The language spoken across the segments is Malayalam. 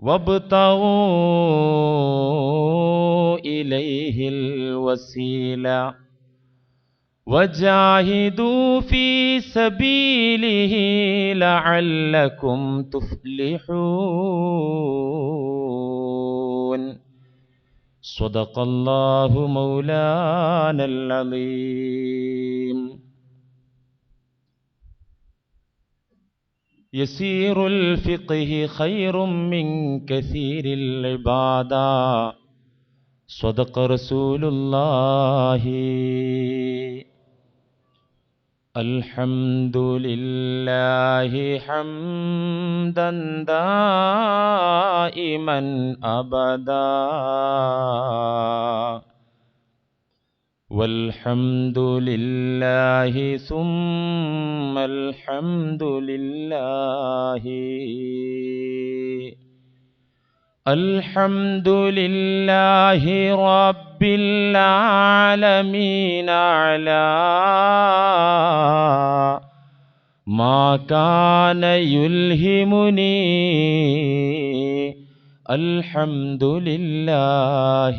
وابتغوا إليه الوسيلة وجاهدوا في سبيله لعلكم تفلحون. صدق الله مولانا العظيم. يسير الفقه خير من كثير العبادة صدق رسول الله. الحمد لله حمدا دائما أبدا. والحمد لله ثم الحمد لله. الحمد لله رب العالمين على ما كان يلهمني. الحمد لله.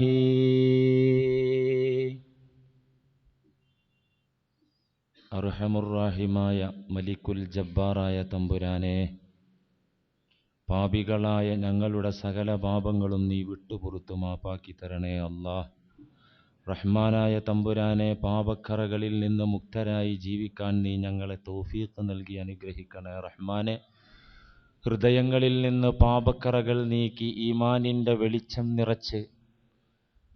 അർഹമുറാഹിമായ മലിക്കുൽ ജബ്ബാറായ തമ്പുരാനെ പാപികളായ ഞങ്ങളുടെ സകല പാപങ്ങളും നീ വിട്ടുപുറത്തു മാപ്പാക്കി തരണേ അല്ലാഹ് റഹ്മാനായ തമ്പുരാനെ പാപക്കറകളിൽ നിന്ന് മുക്തരായി ജീവിക്കാൻ നീ ഞങ്ങളെ തൗഫീഖ് നൽകി അനുഗ്രഹിക്കണേ റഹ്മാനെ. ഹൃദയങ്ങളിൽ നിന്ന് പാപക്കറകൾ നീക്കി ഈമാനിന്റെ വെളിച്ചം നിറച്ച്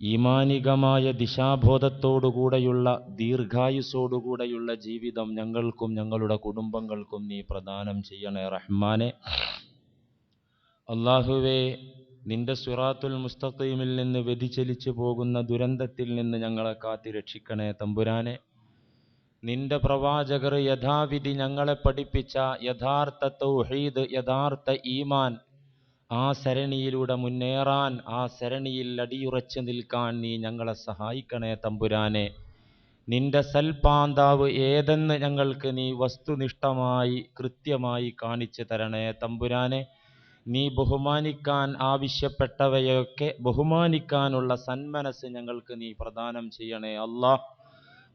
ഈമാനികമായ ദിശാബോധത്തോടുകൂടെയുള്ള ദീർഘായുസോടുകൂടെയുള്ള ജീവിതം ഞങ്ങൾക്കും ഞങ്ങളുടെ കുടുംബങ്ങൾക്കും നീ പ്രദാനം ചെയ്യണേ റഹ്മാനെ. അള്ളാഹുവേ നിന്റെ സുറാത്തുൽ മുസ്തഖീമിൽ നിന്ന് വ്യതിചലിച്ചു പോകുന്ന ദുരന്തത്തിൽ നിന്ന് ഞങ്ങളെ കാത്തി രക്ഷിക്കണേ തമ്പുരാനെ. നിന്റെ പ്രവാചകർ യഥാവിധി ഞങ്ങളെ പഠിപ്പിച്ച യഥാർത്ഥ തൗഹീദ് യഥാർത്ഥ ഈമാൻ ആ സരണിയിലൂടെ മുന്നേറാൻ ആ സരണിയിൽ അടിയുറച്ചു നിൽക്കാൻ നീ ഞങ്ങളെ സഹായിക്കണേ തമ്പുരാനെ. നിന്റെ സൽപാന്താവ് ഏതെന്ന് ഞങ്ങൾക്ക് നീ വസ്തുനിഷ്ഠമായി കൃത്യമായി കാണിച്ചു തരണേ തമ്പുരാനെ. നീ ബഹുമാനിക്കാൻ ആവശ്യപ്പെട്ടവയൊക്കെ ബഹുമാനിക്കാനുള്ള സന്മനസ് ഞങ്ങൾക്ക് നീ പ്രദാനം ചെയ്യണേ അല്ലാ.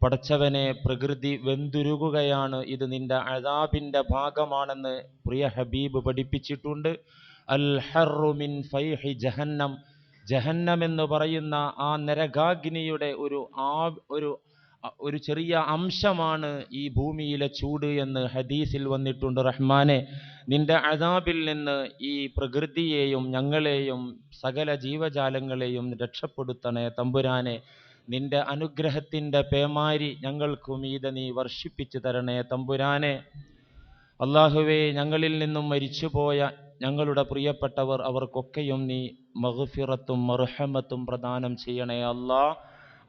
പടച്ചവനെ പ്രകൃതി വെന്തുരുകുകയാണ് ഇത് നിന്റെ അഴാബിന്റെ ഭാഗമാണെന്ന് പ്രിയ ഹബീബ് പഠിപ്പിച്ചിട്ടുണ്ട്. അൽ ഹർറു മിൻ ഫൈഹി ജഹന്നം. ജഹന്നം എന്ന് പറയുന്ന ആ നരകാഗ്നിയുടെ ഒരു ആ ഒരു ഒരു ചെറിയ അംശമാണ് ഈ ഭൂമിയിലെ ചൂട് എന്ന് ഹദീസിൽ വന്നിട്ടുണ്ട് റഹ്മാനെ. നിന്റെ അതാബിൽ നിന്ന് ഈ പ്രകൃതിയെയും ഞങ്ങളെയും സകല ജീവജാലങ്ങളെയും രക്ഷപ്പെടുത്തണേ തമ്പുരാനെ. നിന്റെ അനുഗ്രഹത്തിന്റെ പേമാരി ഞങ്ങൾക്കും മീതെ നീ വർഷിപ്പിച്ചു തരണേ തമ്പുരാനെ. അള്ളാഹുവേ ഞങ്ങളിൽ നിന്നും മരിച്ചുപോയ ഞങ്ങളുടെ പ്രിയപ്പെട്ടവർ അവർക്കൊക്കെയും നീ മഹഫിറത്തും മർഹമത്തും പ്രദാനം ചെയ്യണേ അല്ലാ.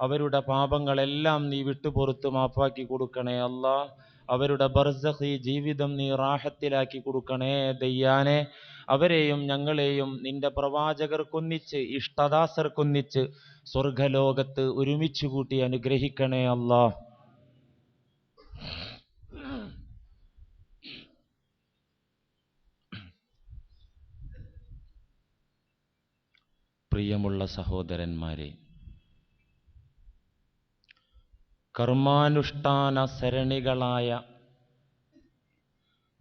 അവരുടെ പാപങ്ങളെല്ലാം നീ വിട്ടുപുറത്ത് മാപ്പാക്കി കൊടുക്കണേ അല്ലാ. അവരുടെ ബർസഖി ജീവിതം നീ റാഹത്തിലാക്കി കൊടുക്കണേ ദയ്യാനെ. അവരെയും ഞങ്ങളെയും നിന്റെ പ്രവാചകർക്കൊന്നിച്ച് ഇഷ്ടദാസർക്കൊന്നിച്ച് സ്വർഗലോകത്ത് ഒരുമിച്ച് കൂട്ടി അനുഗ്രഹിക്കണേ അല്ലാ. പ്രിയമുള്ള സഹോദരന്മാരെ കർമാനുഷ്ഠാന സരണികളായ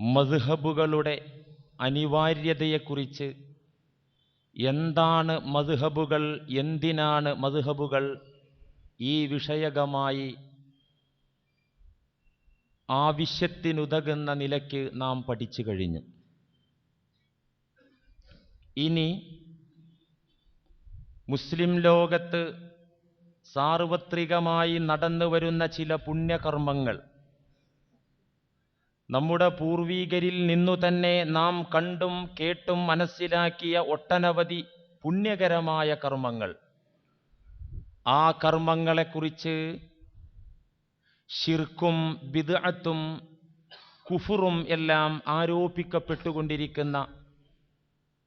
മധുഹബുകളുടെ അനിവാര്യതയെക്കുറിച്ച് എന്താണ് മധുഹബുകൾ എന്തിനാണ് മധുഹബുകൾ ഈ വിഷയകമായി ആവശ്യത്തിനുതകുന്ന നിലയ്ക്ക് നാം പഠിച്ചു കഴിഞ്ഞു. ഇനി മുസ്ലിം ലോകത്ത് സാർവത്രികമായി നടന്നു വരുന്ന ചില പുണ്യകർമ്മങ്ങൾ. നമ്മുടെ പൂർവീകരിൽ നിന്നു തന്നെ നാം കണ്ടും കേട്ടും മനസ്സിലാക്കിയ ഒട്ടനവധി പുണ്യകരമായ കർമ്മങ്ങൾ. ആ കർമ്മങ്ങളെക്കുറിച്ച് ഷിർക്കും ബിദ്അത്തും കുഫുറും എല്ലാം ആരോപിക്കപ്പെട്ടുകൊണ്ടിരിക്കുന്ന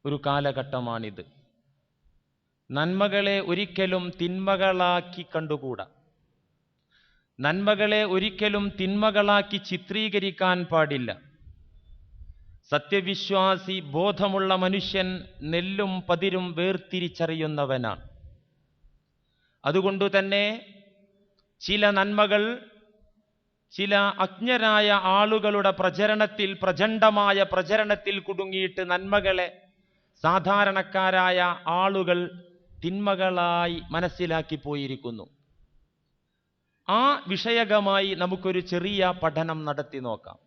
ഒരു കാലഘട്ടമാണിത്. നന്മകളെ ഒരിക്കലും തിന്മകളാക്കി കണ്ടുകൂടാ. നന്മകളെ ഒരിക്കലും തിന്മകളാക്കി ചിത്രീകരിക്കാൻ പാടില്ല. സത്യവിശ്വാസി ബോധമുള്ള മനുഷ്യൻ നെല്ലും പതിരും വേർതിരിച്ചറിയുന്നവനാണ്. അതുകൊണ്ട് തന്നെ ചില നന്മകൾ ചില അജ്ഞരായ ആളുകളുടെ പ്രചരണത്തിൽ പ്രചണ്ഡമായ പ്രചരണത്തിൽ കുടുങ്ങിയിട്ട് നന്മകളെ സാധാരണക്കാരായ ആളുകൾ തിന്മകളായി മനസ്സിലാക്കി പോയിരിക്കുന്നു. ആ വിഷയകമായി നമുക്കൊരു ചെറിയ പഠനം നടത്തി നോക്കാം.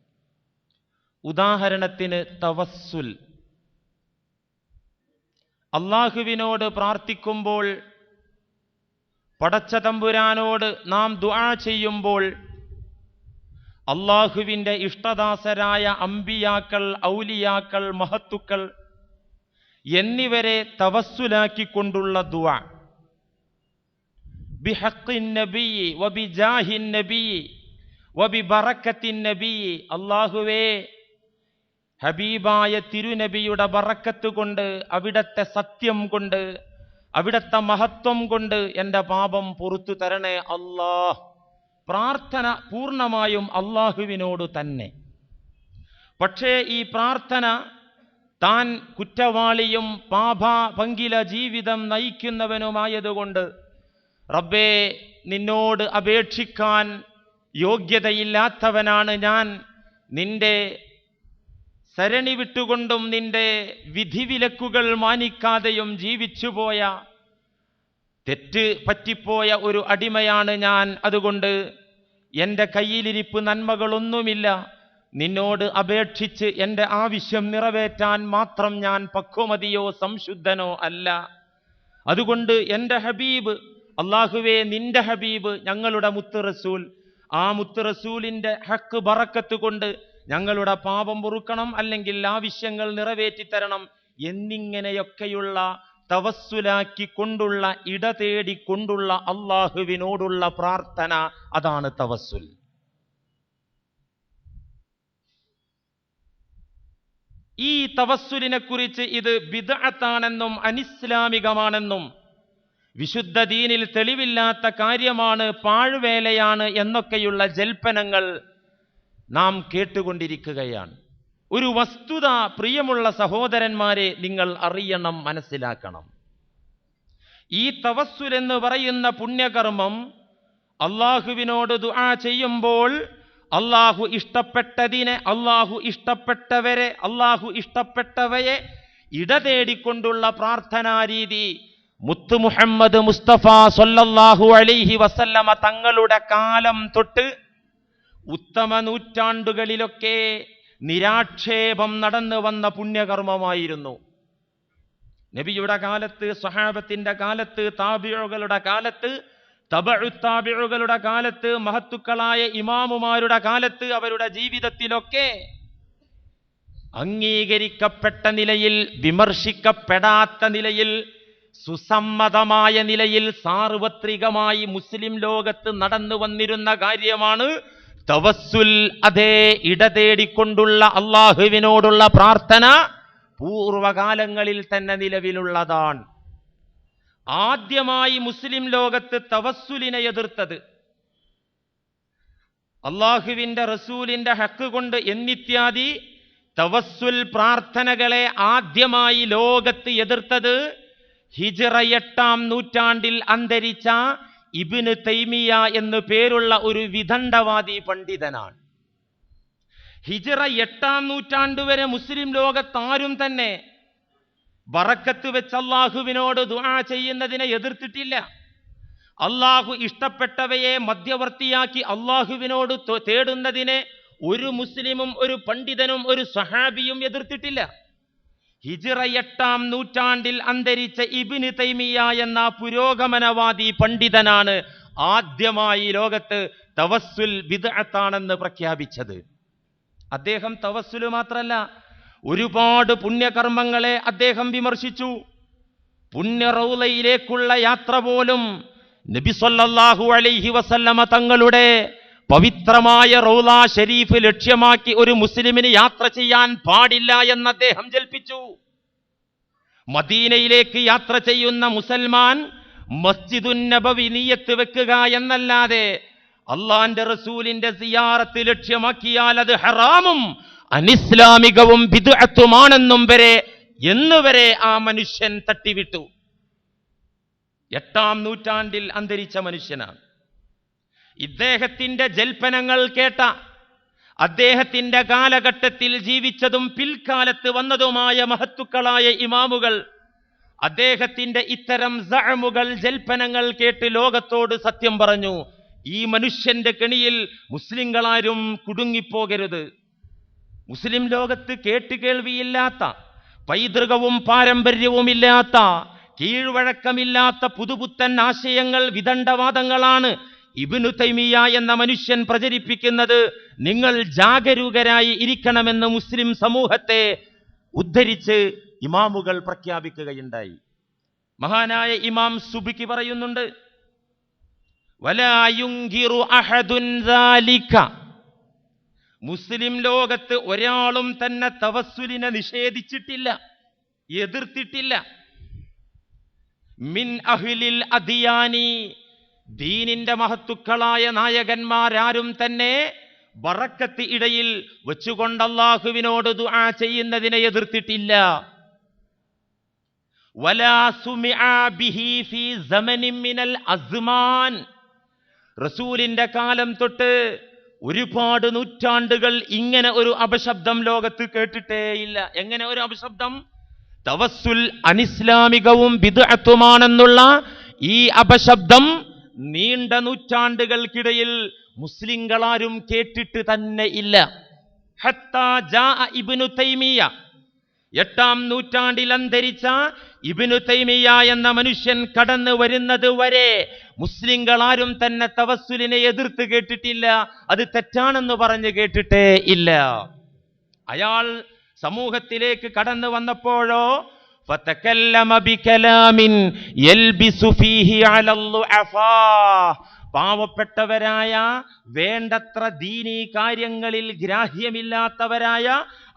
ഉദാഹരണത്തിന് തവസ്സുൽ. അള്ളാഹുവിനോട് പ്രാർത്ഥിക്കുമ്പോൾ പടച്ച തമ്പുരാനോട് നാം ദുആ ചെയ്യുമ്പോൾ അള്ളാഹുവിന്റെ ഇഷ്ടദാസരായ അമ്പിയാക്കൾ ഔലിയാക്കൾ മഹത്തുക്കൾ എന്നിവരെ തവസ്സുലാക്കിക്കൊണ്ടുള്ള നബി അള്ളാഹുവേ ഹബീബായ തിരുനബിയുടെ ബറക്കത്ത് കൊണ്ട് അവിടത്തെ സത്യം കൊണ്ട് അവിടത്തെ മഹത്വം കൊണ്ട് എന്റെ പാപം പുറത്തു തരണേ അള്ളാഹ് പ്രാർത്ഥന പൂർണമായും അള്ളാഹുവിനോട് തന്നെ. പക്ഷേ ഈ പ്രാർത്ഥന താൻ കുറ്റവാളിയും പാപ പങ്കില ജീവിതം നയിക്കുന്നവനുമായതുകൊണ്ട് റബ്ബേ നിന്നോട് അപേക്ഷിക്കാൻ യോഗ്യതയില്ലാത്തവനാണ് ഞാൻ. നിന്റെ സരണി വിട്ടുകൊണ്ടും നിന്റെ വിധിവിലക്കുകൾ മാനിക്കാതെയും ജീവിച്ചുപോയ തെറ്റ് പറ്റിപ്പോയ ഒരു അടിമയാണ് ഞാൻ. അതുകൊണ്ട് എന്റെ കയ്യിലിരിപ്പ് നന്മകളൊന്നുമില്ല. നിന്നോട് അപേക്ഷിച്ച് എന്റെ ആവശ്യം നിറവേറ്റാൻ മാത്രം ഞാൻ പക്വമതിയോ സംശുദ്ധനോ അല്ല. അതുകൊണ്ട് എന്റെ ഹബീബ് അള്ളാഹുവേ നിന്റെ ഹബീബ് ഞങ്ങളുടെ മുത്ത് റസൂൽ ആ മുത്ത് റസൂലിന്റെ ഹക്ക് ബറക്കത്ത് കൊണ്ട് ഞങ്ങളുടെ പാപം പൊറുക്കണം അല്ലെങ്കിൽ ആവശ്യങ്ങൾ നിറവേറ്റിത്തരണം എന്നിങ്ങനെയൊക്കെയുള്ള തവസ്സുലാക്കി കൊണ്ടുള്ള ഇട തേടിക്കൊണ്ടുള്ള അള്ളാഹുവിനോടുള്ള പ്രാർത്ഥന അതാണ് തവസ്സുൽ. ഈ തവസ്സുലിനെ കുറിച്ച് ഇത് ബിദഅത്താണെന്നും അനിസ്ലാമികമാണെന്നും വിശുദ്ധ ദീനിൽ തെളിവില്ലാത്ത കാര്യമാണ് പാഴ്വേലയാണ് എന്നൊക്കെയുള്ള ജൽപ്പനങ്ങൾ നാം കേട്ടുകൊണ്ടിരിക്കുകയാണ്. ഒരു വസ്തുത പ്രിയമുള്ള സഹോദരന്മാരെ നിങ്ങൾ അറിയണം മനസ്സിലാക്കണം. ഈ തവസ്സുലെന്ന് പറയുന്ന പുണ്യകർമ്മം അള്ളാഹുവിനോട് ദുആ ചെയ്യുമ്പോൾ അള്ളാഹു ഇഷ്ടപ്പെട്ടതിനെ അള്ളാഹു ഇഷ്ടപ്പെട്ടവരെ അള്ളാഹു ഇഷ്ടപ്പെട്ടവയെ ഇടതേടിക്കൊണ്ടുള്ള പ്രാർത്ഥനാ രീതി. മുത്തു മുഹമ്മദ് മുസ്തഫ സൊല്ലാഹു അലിഹി വസല്ലമ തങ്ങളുടെ കാലം തൊട്ട് ഉത്തമ നൂറ്റാണ്ടുകളിലൊക്കെ നിരാക്ഷേപം നടന്നു വന്ന പുണ്യകർമ്മമായിരുന്നു. നബിയുടെ കാലത്ത് സഹാബത്തിന്റെ കാലത്ത് താബിയോകളുടെ കാലത്ത് തബഴുത്താബിഴുകളുടെ കാലത്ത് മഹത്തുക്കളായ ഇമാമുമാരുടെ കാലത്ത് അവരുടെ ജീവിതത്തിലൊക്കെ അംഗീകരിക്കപ്പെട്ട നിലയിൽ വിമർശിക്കപ്പെടാത്ത നിലയിൽ സുസമ്മതമായ നിലയിൽ സാർവത്രികമായി മുസ്ലിം ലോകത്ത് നടന്നു വന്നിരുന്ന കാര്യമാണ് തവസ്സുൽ അതേ ഇടതേടിക്കൊണ്ടുള്ള അള്ളാഹുവിനോടുള്ള പ്രാർത്ഥന പൂർവകാലങ്ങളിൽ തന്നെ നിലവിലുള്ളതാണ്. ആദ്യമായി മുസ്ലിം ലോകത്ത് തവസ്സുലിനെ എതിർത്തത്. അള്ളാഹുവിന്റെ റസൂലിന്റെ ഹക്ക് കൊണ്ട് എന്നിത്യാദി തവസ്സുൽ പ്രാർത്ഥനകളെ ആദ്യമായി ലോകത്ത് എതിർത്തത് ഹിജറ എട്ടാം നൂറ്റാണ്ടിൽ അന്തരിച്ച ഇബിന് തൈമിയ എന്നു പേരുള്ള ഒരു വിദണ്ഡവാദി പണ്ഡിതനാണ്. ഹിജറ എട്ടാം നൂറ്റാണ്ട് വരെ മുസ്ലിം ലോകത്താരും തന്നെ ബറക്കത്ത് വെച്ച് അള്ളാഹുവിനോട് ദുആ ചെയ്യുന്നതിനെ എതിർത്തിട്ടില്ല. അള്ളാഹു ഇഷ്ടപ്പെട്ടവയെ മധ്യവർത്തിയാക്കി അള്ളാഹുവിനോട് തേടുന്നതിനെ ഒരു മുസ്ലിമും ഒരു പണ്ഡിതനും ഒരു സഹാബിയും എതിർത്തിട്ടില്ല. ഹിജിറ എട്ടാം നൂറ്റാണ്ടിൽ അന്തരിച്ച ഇബിന് തൈമിയ എന്ന പുരോഗമനവാദി പണ്ഡിതനാണ് ആദ്യമായി ലോകത്ത് തവസ്സുൽ വിദഅത്താണെന്ന് പ്രഖ്യാപിച്ചത്. അദ്ദേഹം തവസ്സുൽ മാത്രല്ല ഒരുപാട് പുണ്യകർമ്മങ്ങളെ അദ്ദേഹം വിമർശിച്ചു. പുണ്യറൗലയിലേക്കുള്ള യാത്ര പോലും നബി സല്ലല്ലാഹു അലൈഹി വസല്ലമ തങ്ങളുടെ പവിത്രമായ റൗല ഷരീഫ് ലക്ഷ്യമാക്കി ഒരു മുസ്ലിമിന് യാത്ര ചെയ്യാൻ പാടില്ല എന്ന് അദ്ദേഹം ജൽപ്പിച്ചു. മദീനയിലേക്ക് യാത്ര ചെയ്യുന്ന മുസൽമാൻ മസ്ജിദുൻ നബവി നീയത്ത് വെക്കുക എന്നല്ലാതെ അള്ളാന്റെ റസൂലിന്റെ സിയാറത്ത് ലക്ഷ്യമാക്കിയാൽ അത് ഹറാമും അനിസ്ലാമികവും വിദുഅത്തുമാണെന്നും വരെ എന്നുവരെ ആ മനുഷ്യൻ തട്ടിവിട്ടു. എട്ടാം നൂറ്റാണ്ടിൽ അന്തരിച്ച മനുഷ്യനാണ്. ഇദ്ദേഹത്തിന്റെ ജൽപ്പനങ്ങൾ കേട്ട അദ്ദേഹത്തിന്റെ കാലഘട്ടത്തിൽ ജീവിച്ചതും പിൽക്കാലത്ത് വന്നതുമായ മഹത്തുക്കളായ ഇമാമുകൾ അദ്ദേഹത്തിന്റെ ഇത്തരം സഴമുകൾ ജൽപ്പനങ്ങൾ കേട്ട് ലോകത്തോട് സത്യം പറഞ്ഞു ഈ മനുഷ്യന്റെ കെണിയിൽ മുസ്ലിങ്ങളാരും കുടുങ്ങിപ്പോകരുത്. മുസ്ലിം ലോകത്ത് കേട്ടുകേൾവിയില്ലാത്ത പൈതൃകവും പാരമ്പര്യവുമില്ലാത്ത കീഴ്വഴക്കമില്ലാത്ത പുതുപുത്തൻ ആശയങ്ങൾ വിദണ്ഡവാദങ്ങളാണ് ഇബിനു തൈമിയ എന്ന മനുഷ്യൻ പ്രചരിപ്പിക്കുന്നത്. നിങ്ങൾ ജാഗരൂകരായി ഇരിക്കണമെന്ന് മുസ്ലിം സമൂഹത്തെ ഉദ്ധരിച്ച് ഇമാമുകൾ പ്രഖ്യാപിക്കുകയുണ്ടായി. മഹാനായ ഇമാം സുബിക്ക് പറയുന്നുണ്ട് വലായുങ്കിറു അഹദുൻ മുസ്ലിം ലോകത്ത് ഒരാളും തന്നെ തവസ്സുലിനെ നിഷേധിച്ചിട്ടില്ല എതിർത്തിട്ടില്ല. മിൻ അഹ്ലിൽ അധിയാനി ദീനിന്റെ മഹത്തുക്കളായ നായകന്മാരാരും തന്നെ ബറക്കത്ത് ഇടയിൽ വെച്ചുകൊണ്ട് അള്ളാഹുവിനോട് ദുആ ചെയ്യുന്നതിനെ എതിർത്തിട്ടില്ല. റസൂലിന്റെ കാലം തൊട്ട് ഒരുപാട് നൂറ്റാണ്ടുകൾ ഇങ്ങനെ ഒരു അപശബ്ദം ലോകത്ത് കേട്ടിട്ടേയില്ല. എങ്ങനെ ഒരു അപശബ്ദം? തവസ്സുൽ അനിസ്ലാമികവും ബിദ്അത്തുമാണെന്നുള്ള ഈ അപശബ്ദം നീണ്ട നൂറ്റാണ്ടുകൾക്കിടയിൽ മുസ്ലിങ്ങളാരും കേട്ടിട്ട് തന്നെ ഇല്ല. ഇബ്നു തൈമിയ എട്ടാം നൂറ്റാണ്ടിൽ അന്തരിച്ച ഇബിനു തൈമിയ എന്ന മനുഷ്യൻ കടന്നു വരുന്നത് വരെ മുസ്ലിങ്ങളാരും തന്നെ തവസ്സുലിനെ എതിർത്ത് കേട്ടിട്ടില്ല. അത് തെറ്റാണെന്ന് പറഞ്ഞ് കേട്ടിട്ടേ ഇല്ല. അയാൾ സമൂഹത്തിലേക്ക് കടന്നു വന്നപ്പോഴോ ഫതകല്ലമ ബികലാമിൻ യൽബിസു ഫീഹി അലൽ പാവപ്പെട്ടവരായ വേണ്ടത്ര ദീനീ കാര്യങ്ങളിൽ ഗ്രാഹ്യമില്ലാത്തവരായ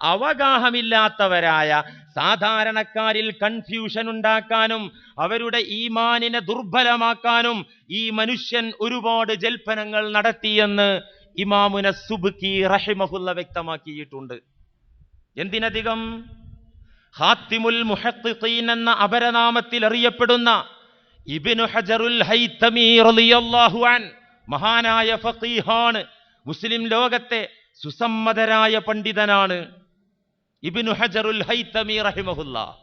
അവഗാഹമില്ലാത്തവരായ സാധാരണക്കാരിൽ കൺഫ്യൂഷൻ ഉണ്ടാക്കാനും അവരുടെ ഈമാനിനെ ദുർബലമാക്കാനും ഈ മനുഷ്യൻ ഒരുപാട് ജൽപ്പനങ്ങൾ നടത്തിയെന്ന് ഇമാമുന സുബുക്കി റഹിമഹുല്ല വ്യക്തമാക്കിയിട്ടുണ്ട്. എന്തിനധികം? ഹാത്തിമുൽ മുഹഖിഖീൻ എന്ന അപരനാമത്തിൽ അറിയപ്പെടുന്ന ഇബ്നു ഹജറുൽ ഹൈതമി റളിയല്ലാഹു മഹാനായ ഫഖീഹാണ് മുസ്ലിം ലോകത്തെ സുസമ്മതരായ പണ്ഡിതനാണ് ഇബിനു ഹജറുൽ ഹൈത്തമി റഹിമഹുല്ല.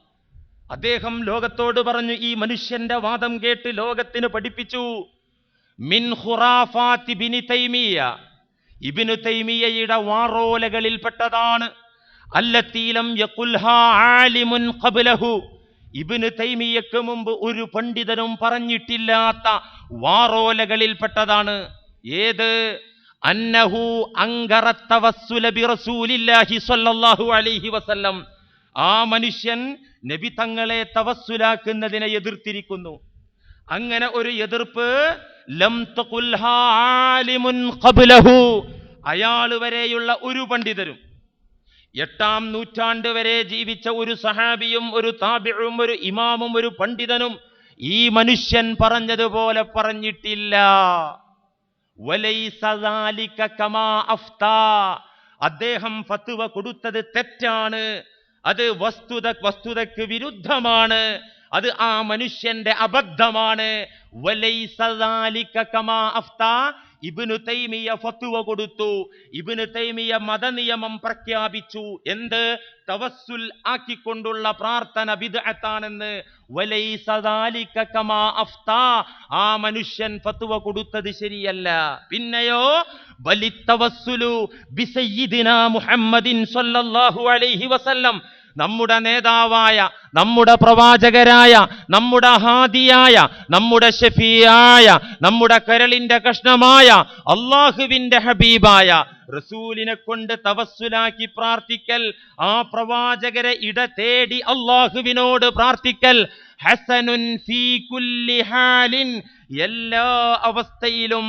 അദ്ദേഹം ലോകത്തോട് പറഞ്ഞു ഈ മനുഷ്യന്റെ വാദം കേട്ട് ലോകത്തിന് പഠിപ്പിച്ചു. മിൻ ഖുറാഫാത്തി ബിനി തൈമിയ ഇബ്നു തൈമിയയുടെ വാറോലകളിൽപ്പെട്ടതാണ്. അല്ലത്തീലം യഖുൽഹാ ആലിമുൻ ഖബ്ലഹു. ഇബ്നു തൈമിയക്ക് മുമ്പ് ഒരു പണ്ഡിതനും പറഞ്ഞിട്ടില്ലാത്ത വാറോലകളിൽപ്പെട്ടതാണ് ഏത്? അന്നഹു അലൈഹി വസല്ലം. ആ മനുഷ്യൻ നബി തങ്ങളെ തവസ്സുലാക്കുന്നതിനെ എതിർത്തിരിക്കുന്നു. അങ്ങനെ ഒരു എതിർപ്പ് ലം അയാൾ വരെയുള്ള ഒരു പണ്ഡിതരും. എട്ടാം നൂറ്റാണ്ട് വരെ ജീവിച്ച ഒരു സഹാബിയും ഒരു താബിഴും ഒരു ഇമാമും ഒരു പണ്ഡിതനും ഈ മനുഷ്യൻ പറഞ്ഞതുപോലെ പറഞ്ഞിട്ടില്ല. അദ്ദേഹം ഫത്തുവ കൊടുത്തത് തെറ്റാണ്. അത് വസ്തുത വസ്തുതയ്ക്ക് വിരുദ്ധമാണ്. അത് ആ മനുഷ്യന്റെ അബദ്ധമാണ്. ഇബ്നു തൈമിയ ഫത്തുവ കൊടുത്തു. ഇബിനു തൈമിയ മതനിയമം പ്രഖ്യാപിച്ചു. എന്ത്? തവസ്സുൽ ആക്കിക്കൊണ്ടുള്ള പ്രാർത്ഥന ബിദ്അത്താണെന്ന്. ആ മനുഷ്യൻ ഫത്തുവ കൊടുത്തത് ശരിയല്ല. പിന്നെയോ? ബലി തവസ്സുലു ബിസയ്യിദിനാ മുഹമ്മദിൻ സല്ലല്ലാഹു അലൈഹി വസല്ലം. നമ്മുടെ നേതാവായ നമ്മുടെ പ്രവാചകരായ നമ്മുടെ ഹാദിയായ നമ്മുടെ ഷഫിയായ നമ്മുടെ കരളിന്റെ കഷ്ണമായ അള്ളാഹുവിന്റെ ഹബീബായ റസൂലിനെ കൊണ്ട് തവസ്സുലാക്കി പ്രാർത്ഥിക്കൽ ആ പ്രവാചകരെ ഇട തേടി അള്ളാഹുവിനോട് പ്രാർത്ഥിക്കൽ ഹസനുൻ ഫീ കുല്ലി ഹാലിൻ എല്ലാ അവസ്ഥയിലും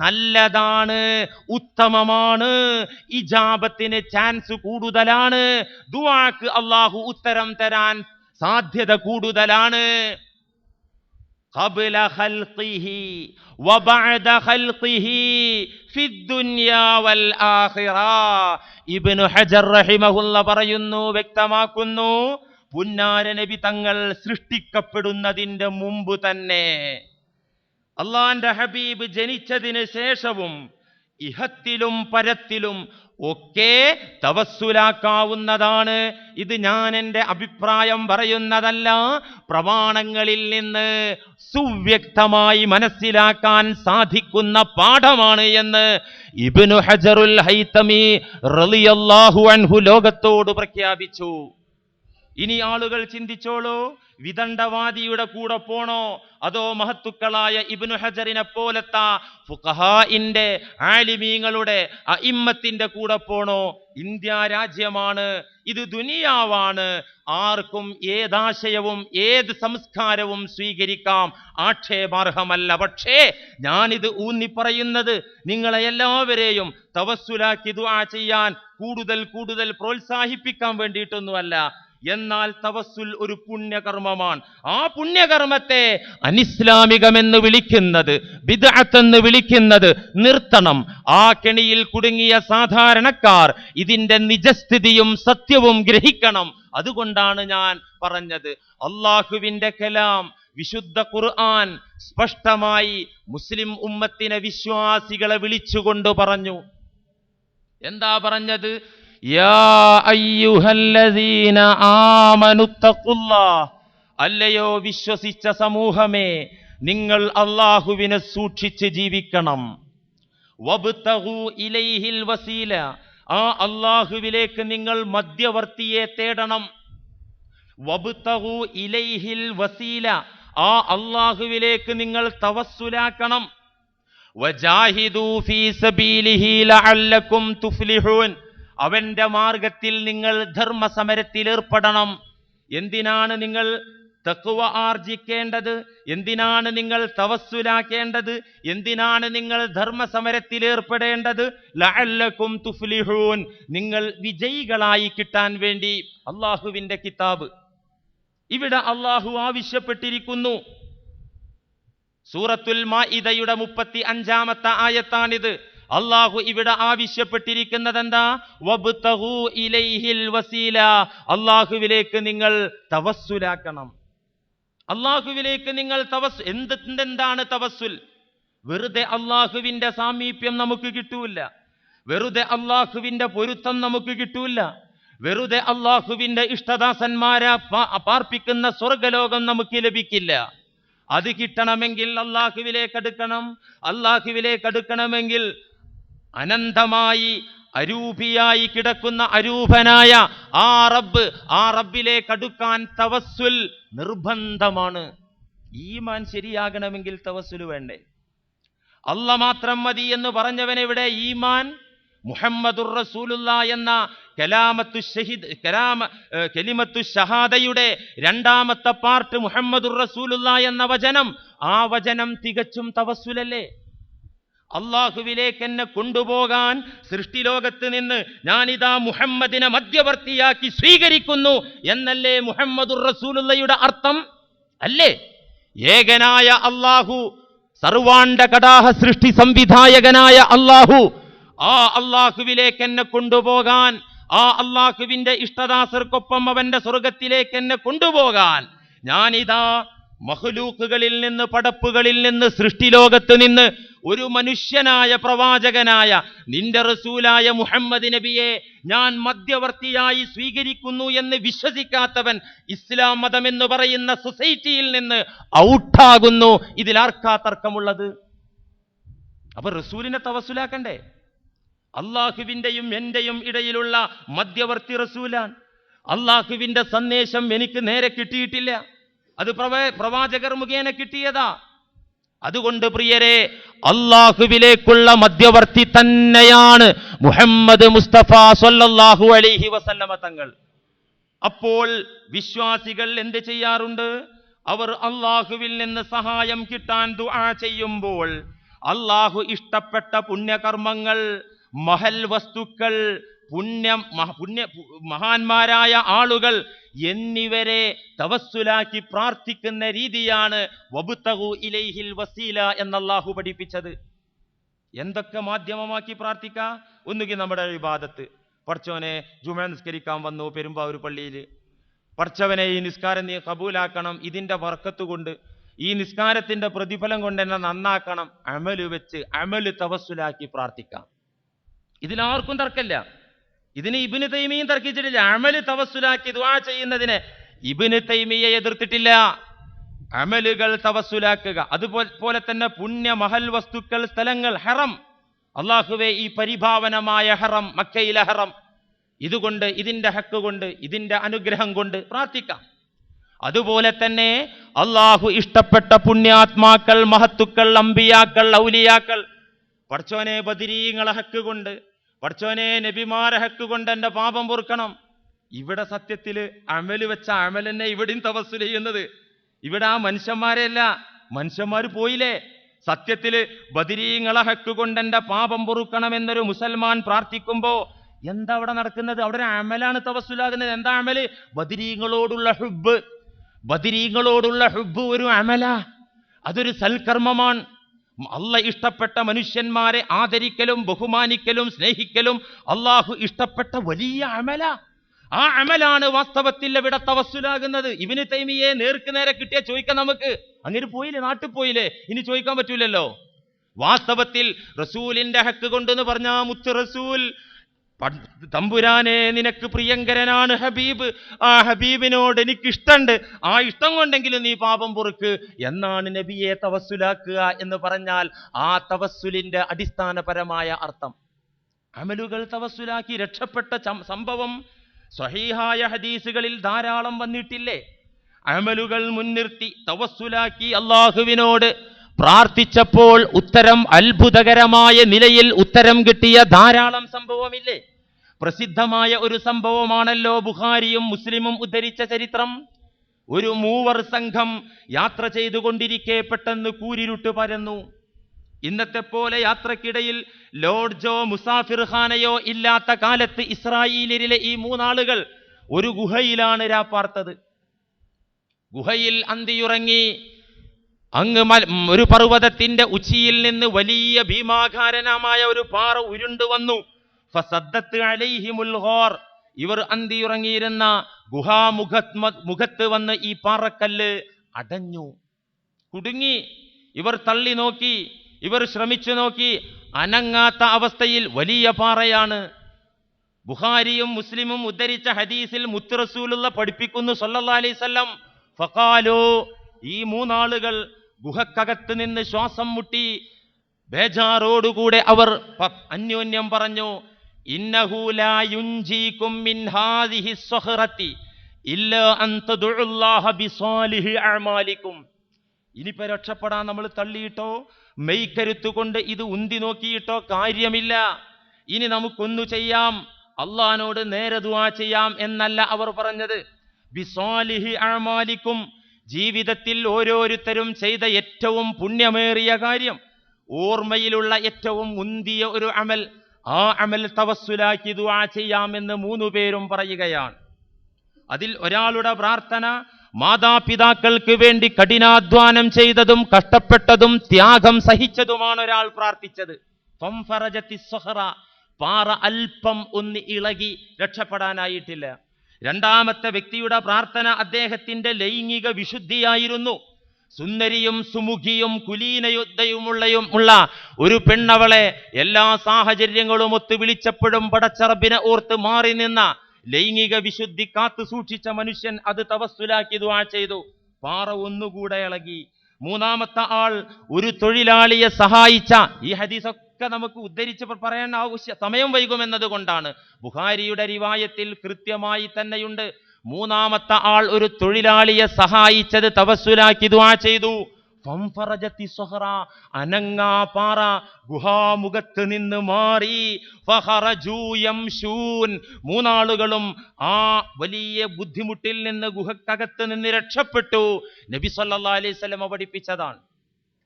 നല്ലതാണ് ഉത്തമമാണ് ഇജാബത്തിന് ചാൻസ് കൂടുതലാണ് ദുആക്ക് അള്ളാഹു ഉത്തരം തരാൻ സാധ്യത കൂടുതലാണ് قبل خلقه وبعد خلقه في الدنيا والآخرة ഇബ്നു ഹജർ റഹിമഹുല്ല പറയുന്നു വ്യക്തമാക്കുന്നു പുന്നാര നബി തങ്ങൾ സൃഷ്ടിക്കപ്പെടുന്നതിന്റെ മുമ്പ് തന്നെ അള്ളാന്റെ ഹബീബ് ജനിച്ചതിന് ശേഷവും ഇഹത്തിലും പരത്തിലും ഒക്കെ തവസ്സുലാക്കാവുന്നതാണ്. ഇത് ഞാൻ എന്റെ അഭിപ്രായം പറയുന്നതല്ല. പ്രമാണങ്ങളിൽ നിന്ന് സുവ്യക്തമായി മനസ്സിലാക്കാൻ സാധിക്കുന്ന പാഠമാണ് എന്ന് ഇബിനു ഹജറുൽ ഹൈത്തമി റളിയല്ലാഹു അൻഹു ലോകത്തോട് പ്രഖ്യാപിച്ചു. ഇനി ആളുകൾ ചിന്തിച്ചോളൂ വിദണ്ഡവാദിയുടെ കൂടെ പോണോ? അതോ മഹത്തുക്കളായ ഇബ്നു ഹജറിനെ പോലത്തെ ഫുഖഹാഇന്റെ ആലിമീങ്ങളുടെ അഇമ്മത്തിന്റെ കൂടെ പോണോ? ഇന്ത്യ രാജ്യമാണ് ഇത് ദുനിയാവാണ്. ആർക്കും ഏതാശയവും ഏത് സംസ്കാരവും സ്വീകരിക്കാം. ആക്ഷേപാർഹമല്ല. പക്ഷേ ഞാനിത് ഊന്നിപ്പറയുന്നത് നിങ്ങളെ എല്ലാവരെയും തവസ്സുലാക്കി ദുആ ചെയ്യാൻ കൂടുതൽ കൂടുതൽ പ്രോത്സാഹിപ്പിക്കാൻ വേണ്ടിയിട്ടൊന്നുമല്ല. എന്നാൽ തവസ്സുൽ ഒരു പുണ്യകർമ്മമാണ്. ആ പുണ്യകർമ്മത്തെ അനിസ്ലാമികമെന്ന് വിളിക്കുന്നത് ബിദഅത്തെന്ന് വിളിക്കുന്നത് നിർത്തണം. ആ കെണിയിൽ കുടുങ്ങിയ സാധാരണക്കാർ ഇതിന്റെ നിജസ്ഥിതിയും സത്യവും ഗ്രഹിക്കണം. അതുകൊണ്ടാണ് ഞാൻ പറഞ്ഞത്. അള്ളാഹുവിന്റെ കലാം വിശുദ്ധ ഖുർആൻ സ്പഷ്ടമായി മുസ്ലിം ഉമ്മത്തിനെ വിശ്വാസികളെ വിളിച്ചുകൊണ്ട് പറഞ്ഞു. എന്താ പറഞ്ഞത്? അല്ലയോ വിശ്വസിച്ച സമൂഹമേ നിങ്ങൾ അള്ളാഹുവിനെ സൂക്ഷിച്ച് ജീവിക്കണം. ഇലൈഹിൽ വസീല. ആ അള്ളാഹുവിലേക്ക് നിങ്ങൾ മധ്യവർത്തിയെ തേടണം. വബ്തഗൂ ഇലൈഹിൽ വസീല. ആ അള്ളാഹുവിലേക്ക് നിങ്ങൾ തവസ്സുലാക്കണം. വജാഹിദു ഫീ സബീലിഹി ലഅല്ലക്കും തുഫ്ലിഹൂൻ. അവന്റെ മാർഗത്തിൽ നിങ്ങൾ ധർമ്മസമരത്തിൽ ഏർപ്പെടണം. എന്തിനാണ് നിങ്ങൾ തക്കുവ ആർജിക്കേണ്ടത്? എന്തിനാണ് നിങ്ങൾ തവസ്സുലാക്കേണ്ടത്? എന്തിനാണ് നിങ്ങൾ ധർമ്മസമരത്തിൽ ഏർപ്പെടേണ്ടത്? ലഅല്ലക്കും തുഫ്ലിഹൂൻ. നിങ്ങൾ വിജയികളായി കിട്ടാൻ വേണ്ടി. അള്ളാഹുവിന്റെ കിതാബ്. ഇവിടെ അള്ളാഹു ആവശ്യപ്പെട്ടിരിക്കുന്നു. സൂറത്തുൽ മാഇദയുടെ മുപ്പത്തി അഞ്ചാമത്തെ ആയത്താണിത്. അള്ളാഹു ഇവിടെ ആവശ്യപ്പെട്ടിരിക്കുന്നത് എന്താ ഇലൈഹിൽ അള്ളാഹുവിലേക്ക് നിങ്ങൾ തവസ്സുലാക്കണം. അള്ളാഹുവിലേക്ക് നിങ്ങൾ തവസ് എന്ത് എന്താണ് തവസ്സുൽ? വെറുതെ അള്ളാഹുവിന്റെ സാമീപ്യം നമുക്ക് കിട്ടൂല വെറുതെ അള്ളാഹുവിന്റെ പൊരുത്തം നമുക്ക് കിട്ടൂല വെറുതെ അള്ളാഹുവിന്റെ ഇഷ്ടദാസന്മാരെ പാർപ്പിക്കുന്ന സ്വർഗലോകം നമുക്ക് ലഭിക്കില്ല. അത് കിട്ടണമെങ്കിൽ അള്ളാഹുവിലേക്ക് അടുക്കണം. അടുക്കണമെങ്കിൽ അനന്തമായി അരൂപിയായി കിടക്കുന്ന അരൂപനായ ആ റബ്ബ് ആ റബ്ബിലേക്ക് അടുക്കാൻ തവസ്സുൽ നിർബന്ധമാണ്. ഈമാൻ ശരിയാകണമെങ്കിൽ തവസ്സുൽ വേണ്ടേ? അല്ല മാത്രം മതി എന്ന് പറഞ്ഞവൻ എവിടെ? ഈമാൻ മുഹമ്മദുർ റസൂലുള്ള എന്ന കലാമത്തു ഷഹിദ് കലാമ കലിമത്തു ഷഹാദയുടെ രണ്ടാമത്തെ പാർട്ട് മുഹമ്മദുർ റസൂലുള്ള എന്ന വചനം ആ വചനം തികച്ചും തവസ്സുലല്ലേ? അള്ളാഹുവിലേക്ക് എന്നെ കൊണ്ടുപോകാൻ സൃഷ്ടിലോകത്ത് നിന്ന് ഞാനിതാ മുഹമ്മദിനെ മധ്യവർത്തിയാക്കി സ്വീകരിക്കുന്നു എന്നല്ലേ മുഹമ്മദുർ റസൂലുള്ളയുടെ അർത്ഥം? അല്ലേ? ഏകനായ അള്ളാഹു സർവാണ്ട കടാഹ സൃഷ്ടി സംവിധായകനായ അള്ളാഹു ആ അള്ളാഹുവിലേക്ക് എന്നെ കൊണ്ടുപോകാൻ ആ അള്ളാഹുവിന്റെ ഇഷ്ടദാസർക്കൊപ്പം അവന്റെ സ്വർഗത്തിലേക്ക് എന്നെ കൊണ്ടുപോകാൻ ഞാനിതാ മഹ്ലൂക്കുകളിൽ നിന്ന് പടപ്പുകളിൽ നിന്ന് സൃഷ്ടിലോകത്ത് നിന്ന് ഒരു മനുഷ്യനായ പ്രവാചകനായ നിന്റെ റസൂലായ മുഹമ്മദ് നബിയെ ഞാൻ മധ്യവർത്തിയായി സ്വീകരിക്കുന്നു എന്ന് വിശ്വസിക്കാത്തവൻ ഇസ്ലാം മതം എന്ന് പറയുന്ന സൊസൈറ്റിയിൽ നിന്ന് ഔട്ടാകുന്നു. ഇതിലാർക്കാ തർക്കമുള്ളത്? അപ്പൊ റസൂലിനെ തവസുലാക്കണ്ടേ അള്ളാഹുവിന്റെയും എന്റെയും ഇടയിലുള്ള മധ്യവർത്തി റസൂലാൻ അള്ളാഹുവിന്റെ സന്ദേശം എനിക്ക് നേരെ കിട്ടിയിട്ടില്ല. അത് പ്രവ- പ്രവാചകർ മുഖേന കിട്ടിയതാ. അതുകൊണ്ട് പ്രിയരെ അള്ളാഹുവിലേക്കുള്ള മധ്യവർത്തി തന്നെയാണ് മുഹമ്മദ് മുസ്തഫ സല്ലല്ലാഹു അലിഹി വസല്ലമ തങ്ങൾ. അപ്പോൾ വിശ്വാസികൾ എന്ത് ചെയ്യാറുണ്ട്? അവർ അള്ളാഹുവിൽ നിന്ന് സഹായം കിട്ടാൻ ദുആ ചെയ്യുമ്പോൾ അള്ളാഹു ഇഷ്ടപ്പെട്ട പുണ്യകർമ്മങ്ങൾ മഹൽ വസ്തുക്കൾ പുണ്യം പുണ്യ മഹാന്മാരായ ആളുകൾ എന്നിവരെ തവസ്സുലാക്കി പ്രാർത്ഥിക്കുന്ന രീതിയാണ് വബുത്തഹു ഇലൈഹിൽ വസീല എന്ന് അള്ളാഹു പഠിപ്പിച്ചത്. എന്തൊക്കെ മാധ്യമമാക്കി പ്രാർത്ഥിക്കാം? ഒന്നുകിൽ നമ്മുടെ വിവാദത്ത് പഠിച്ചവനെ ജുമ നിസ്കരിക്കാൻ വന്നു പെരുമ്പാവൂർ പള്ളിയിൽ. പഠിച്ചവനെ ഈ നിസ്കാരം നീ കബൂലാക്കണം ഇതിന്റെ വർക്കത്ത് കൊണ്ട്. ഈ നിസ്കാരത്തിന്റെ പ്രതിഫലം കൊണ്ട് എന്നെ നന്നാക്കണം. അമൽ വെച്ച് അമൽ തവസ്സുലാക്കി പ്രാർത്ഥിക്കാം. ഇതിലാർക്കും തർക്കമില്ല. ഇതിന് ഇബിന് തൈമിയും തർക്കിച്ചിട്ടില്ല. അമൽ തവസ്സുലാക്കി ദുആ ചെയ്യുന്നതിന് ഇബിന് തൈമിയെ എതിർത്തിട്ടില്ല. അമലുകൾ തവസ്സുലാക്കുക. അതുപോലെ തന്നെ പുണ്യ മഹൽ വസ്തുക്കൾ സ്ഥലങ്ങൾ ഹറം. അള്ളാഹുവെ ഈ പരിഭാവനമായ ഹറം മക്കയിലെ ഹറം. ഇതുകൊണ്ട് ഇതിന്റെ ഹക്ക് കൊണ്ട് ഇതിന്റെ അനുഗ്രഹം കൊണ്ട് പ്രാർത്ഥിക്കാം. അതുപോലെ തന്നെ അള്ളാഹു ഇഷ്ടപ്പെട്ട പുണ്യാത്മാക്കൾ മഹത്തുക്കൾ അമ്പിയാക്കൾ ഔലിയാക്കൾ പഠിച്ചോനെ ബദിരീങ്ങളെ ഹക്ക് കൊണ്ട് പഠിച്ചോനെ നബിമാരെ ഹക്ക് കൊണ്ട് എന്റെ പാപം പൊറുക്കണം. ഇവിടെ സത്യത്തിൽ അമൽ വെച്ച അമൽ തന്നെ ഇവിടെയും തപസ്സു ചെയ്യുന്നത്. ഇവിടെ ആ മനുഷ്യന്മാരെയല്ല മനുഷ്യന്മാർ പോയില്ലേ? സത്യത്തിൽ ബദിരീങ്ങളെ ഹക്ക് കൊണ്ട് എന്റെ പാപം പൊറുക്കണമെന്നൊരു മുസൽമാൻ പ്രാർത്ഥിക്കുമ്പോൾ എന്താ അവിടെ നടക്കുന്നത്? അവിടെ ഒരു അമലാണ് തപസ്സുലാകുന്നത്. എന്താ അമൽ? ബദിരീങ്ങളോടുള്ള ഹുബ് ബദിരീങ്ങളോടുള്ള ഹുബ് ഒരു അമല. അതൊരു സൽക്കർമ്മമാണ്. അല്ല ഇഷ്ടപ്പെട്ട മനുഷ്യന്മാരെ ആദരിക്കലും ബഹുമാനിക്കലും സ്നേഹിക്കലും അള്ളാഹു ഇഷ്ടപ്പെട്ട വലിയ അമല. ആ അമലാണ് വാസ്തവത്തിൽ ഇവിടെ തവസ്സുലാകുന്നത്. ഇവന് തൈമിയെ നേർക്ക് നേരെ കിട്ടിയ ചോദിക്കാൻ നമുക്ക്. അങ്ങനെ പോയില്ലേ? നാട്ടിൽ പോയില്ലേ? ഇനി ചോദിക്കാൻ പറ്റൂലല്ലോ. വാസ്തവത്തിൽ റസൂലിന്റെ ഹക്ക് കൊണ്ടെന്ന് പറഞ്ഞ മുത്ത് റസൂൽ തമ്പുരാനെ നിനക്ക് പ്രിയങ്കരനാണ് ഹബീബ്. ആ ഹബീബിനോട് എനിക്ക് ഇഷ്ടമുണ്ട് ആ ഇഷ്ടം കൊണ്ടെങ്കിലും നീ പാപം പൊറുക്ക്. എന്നാണ് നബിയെ തവസ്സുലാക്കുക എന്ന് പറഞ്ഞാൽ ആ തവസ്സുലിന്റെ അടിസ്ഥാനപരമായ അർത്ഥം. അമലുകൾ തവസ്സുലാക്കി രക്ഷപ്പെട്ട സംഭവം സ്വഹീഹായ ഹദീസുകളിൽ ധാരാളം വന്നിട്ടില്ലേ? അമലുകൾ മുൻനിർത്തി തവസ്സുലാക്കി അള്ളാഹുവിനോട് പ്രാർത്ഥിച്ചപ്പോൾ ഉത്തരം അത്ഭുതകരമായ നിലയിൽ ഉത്തരം കിട്ടിയ ധാരാളം സംഭവമില്ലേ? പ്രസിദ്ധമായ ഒരു സംഭവമാണല്ലോ ബുഹാരിയും മുസ്ലിമും ഉദ്ധരിച്ച ചരിത്രം. ഒരു മൂവർ സംഘം യാത്ര ചെയ്തുകൊണ്ടിരിക്കെ പെട്ടെന്ന് കൂരിരുട്ട് പരന്നു. ഇന്നത്തെ പോലെ യാത്രക്കിടയിൽ ലോഡ്ജോ മുസാഫിർ ഖാനയോ ഇല്ലാത്ത കാലത്ത് ഇസ്രായേലിലെ ഈ മൂന്നാളുകൾ ഒരു ഗുഹയിലാണ് രാപ്പാർത്തത്. ഗുഹയിൽ അന്തിയുറങ്ങി അങ്ങ് ഒരു പർവതത്തിന്റെ ഉച്ചിയിൽ നിന്ന് വലിയ ഭീമാകാരനമായ ഒരു പാറ ഉരുണ്ടു വന്നു. ഇവർ അന്തിയുറങ്ങിയിരുന്ന ഗുഹാമുഖ മുഖത്ത് വന്ന് ഈ പാറക്കല്ല് അടഞ്ഞു. കുടുങ്ങി. ഇവർ തള്ളി നോക്കി. ഇവർ ശ്രമിച്ചു നോക്കി. അനങ്ങാത്ത അവസ്ഥയിൽ വലിയ പാറയാണ്. ബുഹാരിയും മുസ്ലിമും ഉദ്ധരിച്ച ഹദീസിൽ മുത്തുറസൂലുള്ള പഠിപ്പിക്കുന്നു സല്ലാ അലൈഹി ഫക്കാലോ ഈ മൂന്നാളുകൾ ഗുഹക്കകത്ത് നിന്ന് ശ്വാസം മുട്ടി ബേജാറോടുകൂടെ അവർ അന്യോന്യം പറഞ്ഞു ഇനിയിപ്പോ രക്ഷപ്പെടാൻ നമ്മൾ തള്ളിയിട്ടോ മെയ്ക്കരുത്ത് കൊണ്ട് ഇത് ഉന്തി നോക്കിയിട്ടോ കാര്യമില്ല. ഇനി നമുക്കൊന്നു ചെയ്യാം അള്ളഹാനോട് നേരെ ദുആ ചെയ്യാം എന്നല്ല അവർ പറഞ്ഞത്. ബിസാലിഹി അഅമാലിക്കും ജീവിതത്തിൽ ഓരോരുത്തരും ചെയ്ത ഏറ്റവും പുണ്യമേറിയ കാര്യം ഓർമ്മയിലുള്ള ഏറ്റവും മുന്തിയ ഒരു അമൽ ആ അമൽ തവസ്സുലാക്കി ദുആ ചെയ്യാമെന്ന് മൂന്നു പേരും പറയുകയാണ് അതിൽ ഒരാളുടെ പ്രാർത്ഥന മാതാപിതാക്കൾക്ക് വേണ്ടി കഠിനാധ്വാനം ചെയ്തതും കഷ്ടപ്പെട്ടതും ത്യാഗം സഹിച്ചതുമാണ് ഒരാൾ പ്രാർത്ഥിച്ചത്. പാറ അല്പം ഒന്ന് ഇളകി രക്ഷപ്പെടാനായിട്ടില്ല രണ്ടാമത്തെ വ്യക്തിയുടെ പ്രാർത്ഥന അദ്ദേഹത്തിന്റെ ലൈംഗിക വിശുദ്ധിയായിരുന്നു. സുന്ദരിയും സുമുഖിയും കുലീനയുദ്ധയുമുള്ളയും ഉള്ള ഒരു പെണ്ണവളെ എല്ലാ സാഹചര്യങ്ങളും ഒത്ത് വിളിച്ചപ്പോഴും പടച്ചറബിനെ ഓർത്ത് മാറി നിന്ന ലൈംഗിക വിശുദ്ധി കാത്തു സൂക്ഷിച്ച മനുഷ്യൻ അത് തവസ്സുലാക്കി ദുആ ചെയ്തു. പാറ ഒന്നുകൂടെ ഇളകി. മൂന്നാമത്തെ ആൾ ഒരു തൊഴിലാളിയെ സഹായിച്ച ഈ ഹദീസൊക്കെ നമുക്ക് ഉദ്ധരിച്ച് പറയാൻ ആവശ്യ സമയം വൈകുമെന്നത് കൊണ്ടാണ്. ബുഹാരിയുടെ റിവായത്തിൽ കൃത്യമായി തന്നെയുണ്ട്. മൂന്നാമത്തെ ആൾ ഒരു തൊഴിലാളിയെ സഹായിച്ചത് തപസ്സുലാക്കി ദുആ ചെയ്തു. ഫംഫറജത്തി ഗുഹാമുഖത്ത് നിന്ന് മാറി. മൂന്നാളുകളും ആ വലിയ ബുദ്ധിമുട്ടിൽ നിന്ന് ഗുഹക്കകത്ത് നിന്ന് രക്ഷപ്പെട്ടു. നബി സല്ലാ അലൈഹി പഠിപ്പിച്ചതാണ്.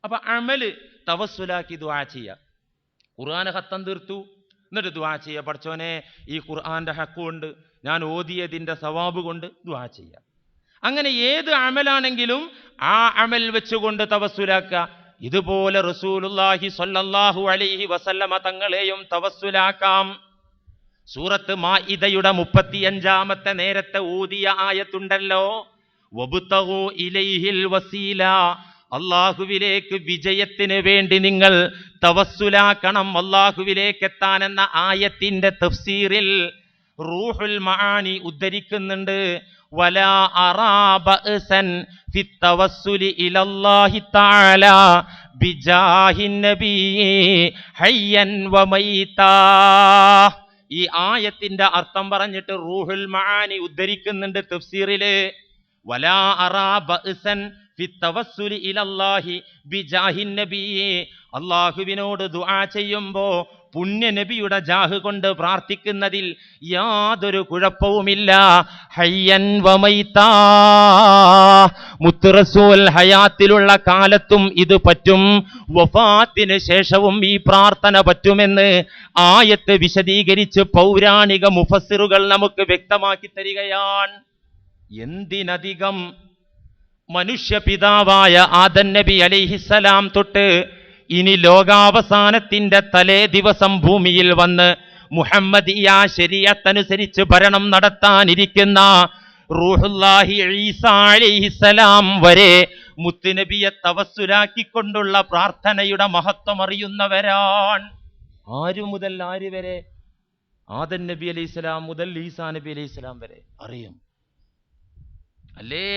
അപ്പൊ അമൽ തവസ്സുലാക്കി ദുആ ചെയ്യുക ഖുർആൻ ഹത്തം തീർത്തു. എന്നിട്ട് ദുആ ചെയ്യുക പഠിച്ചോനെ ഈ ഖുർആന്റെ ഹക്കുകൊണ്ട് ഞാൻ ഓതിയതിന്റെ സവാബ് കൊണ്ട് ദുആ ചെയ്യുക അങ്ങനെ ഏത് അമലാണെങ്കിലും ആ അമൽ വെച്ചുകൊണ്ട് തവസ്സുലാക്കുക. ഇതുപോലെ റസൂലുല്ലാഹി സ്വല്ലല്ലാഹു അലൈഹി വസല്ലമ തങ്ങളെയും തവസ്സുലാക്കാം. സൂറത്ത് മാഇദയുടെ മുപ്പത്തിയഞ്ചാമത്തെ നേരത്തെ ഊതിയ ആയത്തുണ്ടല്ലോ. ഇലൈഹിൽ വസീല. അള്ളാഹുവിലേക്ക് വിജയത്തിന് വേണ്ടി നിങ്ങൾ തവസ്സുലാക്കണം. അള്ളാഹുവിലേക്ക് എത്താനെന്ന ആയത്തിന്റെ തഫ്സീറിൽ റൂഹുൽ മഹാനി ഉദ്ധരിക്കുന്നുണ്ട്. വലാ بأسا في التوسل إلى الله തആല بجاه النبي ഹയ്യൻ وميتا ഈ ആയത്തിന്റെ അർത്ഥം പറഞ്ഞിട്ട് റൂഹുൽ മആനി ഉദ്ധരിക്കുന്നുണ്ട് തഫ്സീറിൽ. വലാ അറാ ബഅസൻ അള്ളാഹുവിനോട് ദുആ ചെയ്യുമ്പോ പുണ്യ നബിയുടെ ജാഹ് കൊണ്ട് പ്രാർത്ഥിക്കുന്നതിൽ യാതൊരു കുഴപ്പവുമില്ല. ഹയ്യൻ മുത്തുറസൂൽ ഹയാത്തിലുള്ള കാലത്തും ഇത് പറ്റും. വഫാത്തിന് ശേഷവും ഈ പ്രാർത്ഥന പറ്റുമെന്ന് ആയത്ത് വിശദീകരിച്ച് പൗരാണിക മുഫസിറുകൾ നമുക്ക് വ്യക്തമാക്കി തരികയാണ്. എന്തിനധികം മനുഷ്യ പിതാവായ ആദൻ നബി അലൈഹിസലാം തൊട്ട് ഇനി ലോകാവസാനത്തിന്റെ തലേ ദിവസം ഭൂമിയിൽ വന്ന് മുഹമ്മദിയ ശരിയത്തനുസരിച്ച് ഭരണം നടത്താനിരിക്കുന്ന റൂഹുല്ലാഹി വരെ മുത്തുനബിയെ തവസ്സുലാക്കിക്കൊണ്ടുള്ള പ്രാർത്ഥനയുടെ മഹത്വം അറിയുന്നവരാണ്. ആരു മുതൽ ആര് വരെ? ആദൻ നബി അലൈഹിസ്സലാം മുതൽ ഈസാ നബി അലൈഹിസ്സലാം വരെ അറിയും. അല്ലേ?